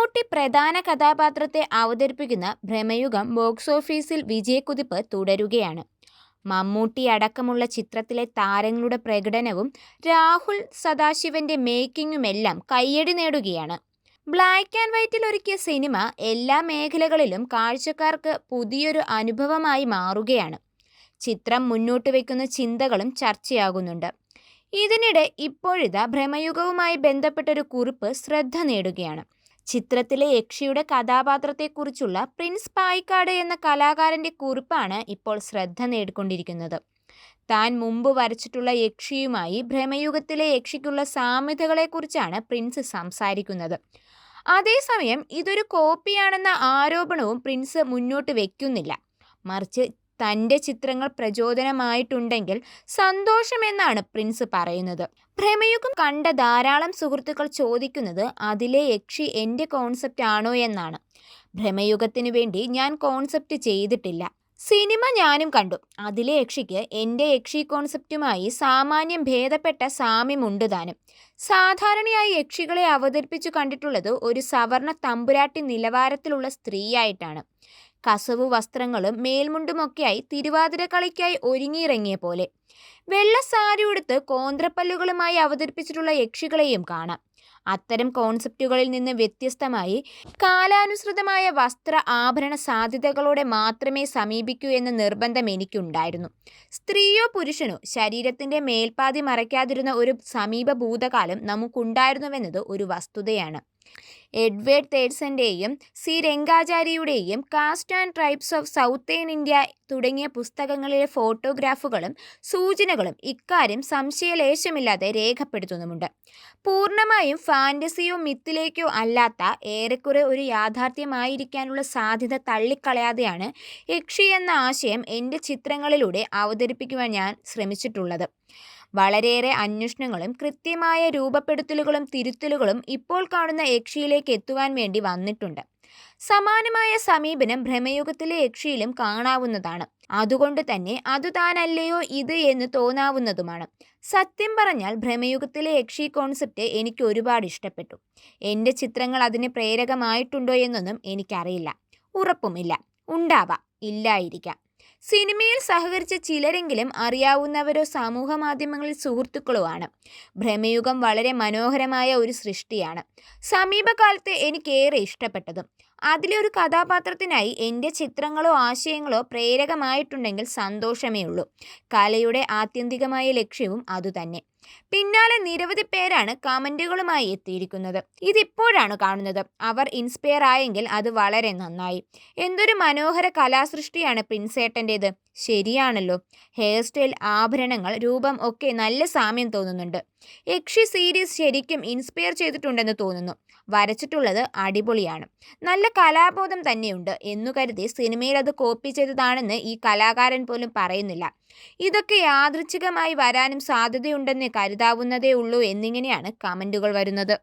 മമ്മൂട്ടി പ്രധാന കഥാപാത്രത്തെ അവതരിപ്പിക്കുന്ന ഭ്രമയുഗം ബോക്സ് ഓഫീസിൽ വിജയക്കുതിപ്പ് തുടരുകയാണ്. മമ്മൂട്ടി അടക്കമുള്ള ചിത്രത്തിലെ താരങ്ങളുടെ പ്രകടനവും രാഹുൽ സദാശിവന്റെ മേക്കിങ്ങുമെല്ലാം കയ്യടി നേടുകയാണ്. ബ്ലാക്ക് ആൻഡ് വൈറ്റിൽ ഒരുക്കിയ സിനിമ എല്ലാ മേഖലകളിലും കാഴ്ചക്കാർക്ക് പുതിയൊരു അനുഭവമായി മാറുകയാണ്. ചിത്രം മുന്നോട്ട് വയ്ക്കുന്ന ചിന്തകളും ചർച്ചയാകുന്നുണ്ട്. ഇതിനിടെ ഇപ്പോഴിതാ ഭ്രമയുഗവുമായി ബന്ധപ്പെട്ടൊരു കുറിപ്പ് ശ്രദ്ധ നേടുകയാണ്. ചിത്രത്തിലെ യക്ഷിയുടെ കഥാപാത്രത്തെക്കുറിച്ചുള്ള പ്രിൻസ് പായിക്കാട് എന്ന കലാകാരന്റെ കുറിപ്പാണ് ഇപ്പോൾ ശ്രദ്ധ നേടിക്കൊണ്ടിരിക്കുന്നത്. താൻ മുമ്പ് വരച്ചിട്ടുള്ള യക്ഷിയുമായി ഭ്രമയുഗത്തിലെ യക്ഷിക്കുള്ള സാമ്യതകളെക്കുറിച്ചാണ് പ്രിൻസ് സംസാരിക്കുന്നത്. അതേസമയം ഇതൊരു കോപ്പിയാണെന്ന ആരോപണവും പ്രിൻസ് മുന്നോട്ട് വയ്ക്കുന്നില്ല മറിച്ച് തന്റെ ചിത്രങ്ങൾ പ്രചോദനമായിട്ടുണ്ടെങ്കിൽ സന്തോഷമെന്നാണ് പ്രിൻസ് പറയുന്നത്. ഭ്രമയുഗം കണ്ട ധാരാളം സുഹൃത്തുക്കൾ ചോദിക്കുന്നത് അതിലെ യക്ഷി എന്റെ കോൺസെപ്റ്റ് ആണോ എന്നാണ്. ഭ്രമയുഗത്തിനു വേണ്ടി ഞാൻ കോൺസെപ്റ്റ് ചെയ്തിട്ടില്ല. സിനിമ ഞാനും കണ്ടു. അതിലെ യക്ഷിക്ക് എന്റെ യക്ഷി കോൺസെപ്റ്റുമായി സാമാന്യം ഭേദപ്പെട്ട സാമ്യമുണ്ട് താനും. സാധാരണയായി യക്ഷികളെ അവതരിപ്പിച്ചു കണ്ടിട്ടുള്ളത് ഒരു സവർണ തമ്പുരാട്ടി നിലവാരത്തിലുള്ള സ്ത്രീയായിട്ടാണ്. കസവു വസ്ത്രങ്ങളും മേൽമുണ്ടുമൊക്കെയായി തിരുവാതിര കളിക്കായി ഒരുങ്ങിയിറങ്ങിയ പോലെ. വെള്ള സാരി ഉടുത്ത് കോന്ത്രപ്പല്ലുകളുമായി അവതരിപ്പിച്ചിട്ടുള്ള യക്ഷികളെയും കാണാം. അത്തരം കോൺസെപ്റ്റുകളിൽ നിന്ന് വ്യത്യസ്തമായി കാലാനുസൃതമായ വസ്ത്ര ആഭരണ സാധ്യതകളോടെ മാത്രമേ സമീപിക്കൂ എന്ന നിർബന്ധം എനിക്കുണ്ടായിരുന്നു. സ്ത്രീയോ പുരുഷനോ ശരീരത്തിന്റെ മേൽപ്പാതി മറയ്ക്കാതിരുന്ന ഒരു സമീപ ഭൂതകാലം നമുക്കുണ്ടായിരുന്നുവെന്നത് ഒരു വസ്തുതയാണ്. എഡ്വേർഡ് തേഡ്സന്റെയും C രംഗാചാര്യയുടെയും caste and tribes of south southern India തുടങ്ങിയ പുസ്തകങ്ങളിലെ ഫോട്ടോഗ്രാഫുകളും സൂചനകളും ഇക്കാര്യം സംശയലേശമില്ലാതെ രേഖപ്പെടുത്തുന്നുമുണ്ട്. പൂർണമായും ഫാന്റസിയോ മിത്തിലേക്കോ അല്ലാത്ത ഏറെക്കുറെ ഒരു യാഥാർത്ഥ്യമായിരിക്കാനുള്ള സാധ്യത തള്ളിക്കളയാതെയാണ് യക്ഷി എന്ന ആശയം എന്റെ ചിത്രങ്ങളിലൂടെ അവതരിപ്പിക്കുവാൻ ഞാൻ ശ്രമിച്ചിട്ടുള്ളത്. വളരെയേറെ അന്വേഷണങ്ങളും കൃത്യമായ രൂപപ്പെടുത്തലുകളും തിരുത്തലുകളും ഇപ്പോൾ കാണുന്ന യക്ഷിയിലേക്ക് എത്തുവാൻ വേണ്ടി വന്നിട്ടുണ്ട്. സമാനമായ സമീപനം ഭ്രമയുഗത്തിലെ യക്ഷിയിലും കാണാവുന്നതാണ്. അതുകൊണ്ട് തന്നെ അതു താനല്ലയോ ഇത് എന്ന് തോന്നാവുന്നതുമാണ്. സത്യം പറഞ്ഞാൽ ഭ്രമയുഗത്തിലെ യക്ഷി കോൺസെപ്റ്റ് എനിക്ക് ഒരുപാട് ഇഷ്ടപ്പെട്ടു. എന്റെ ചിത്രങ്ങൾ അതിന് പ്രേരകമായിട്ടുണ്ടോ എന്നൊന്നും എനിക്കറിയില്ല. ഉറപ്പുമില്ല. ഉണ്ടാവാം. ഇല്ലായിരിക്കാം. സിനിമയിൽ സഹകരിച്ച ചിലരെങ്കിലും അറിയാവുന്നവരോ സമൂഹ മാധ്യമങ്ങളിൽ സുഹൃത്തുക്കളോ ആണ്. ഭ്രമയുഗം വളരെ മനോഹരമായ ഒരു സൃഷ്ടിയാണ്. സമീപകാലത്ത് എനിക്കേറെ ഇഷ്ടപ്പെട്ടതും. അതിലെ ഒരു കഥാപാത്രത്തിനായി എന്റെ ചിത്രങ്ങളോ ആശയങ്ങളോ പ്രേരകമായിട്ടുണ്ടെങ്കിൽ സന്തോഷമേ ഉള്ളൂ. കലയുടെ ആത്യന്തികമായ ലക്ഷ്യവും അതുതന്നെ. പിന്നാലെ നിരവധി പേരാണ് കമന്റുകളുമായി എത്തിയിരിക്കുന്നത്. ഇതിപ്പോഴാണ് കാണുന്നത്. അവർ ഇൻസ്പയർ ആയെങ്കിൽ അത് വളരെ നന്നായി. എന്തൊരു മനോഹര കലാസൃഷ്ടിയാണ് പ്രിൻസേട്ടന്റേത് ശരിയാണല്ലോ. ഹെയർ സ്റ്റൈൽ ആഭരണങ്ങൾ രൂപം ഒക്കെ നല്ല സാമ്യം തോന്നുന്നുണ്ട്. യക്ഷി സീരീസ് ശരിക്കും ഇൻസ്പയർ ചെയ്തിട്ടുണ്ടെന്ന് തോന്നുന്നു. വരച്ചിട്ടുള്ളത് അടിപൊളിയാണ്. നല്ല കലാബോധം തന്നെയുണ്ട്. എന്നു കരുതി സിനിമയിൽ അത് കോപ്പി ചെയ്തതാണെന്ന് ഈ കലാകാരൻ പോലും പറയുന്നില്ല. ഇതൊക്കെ യാദൃച്ഛികമായി വരാനും സാധ്യതയുണ്ടെന്ന് കരുതാവുന്നതേ ഉള്ളൂ എന്നിങ്ങനെയാണ് കമന്റുകൾ വരുന്നത്.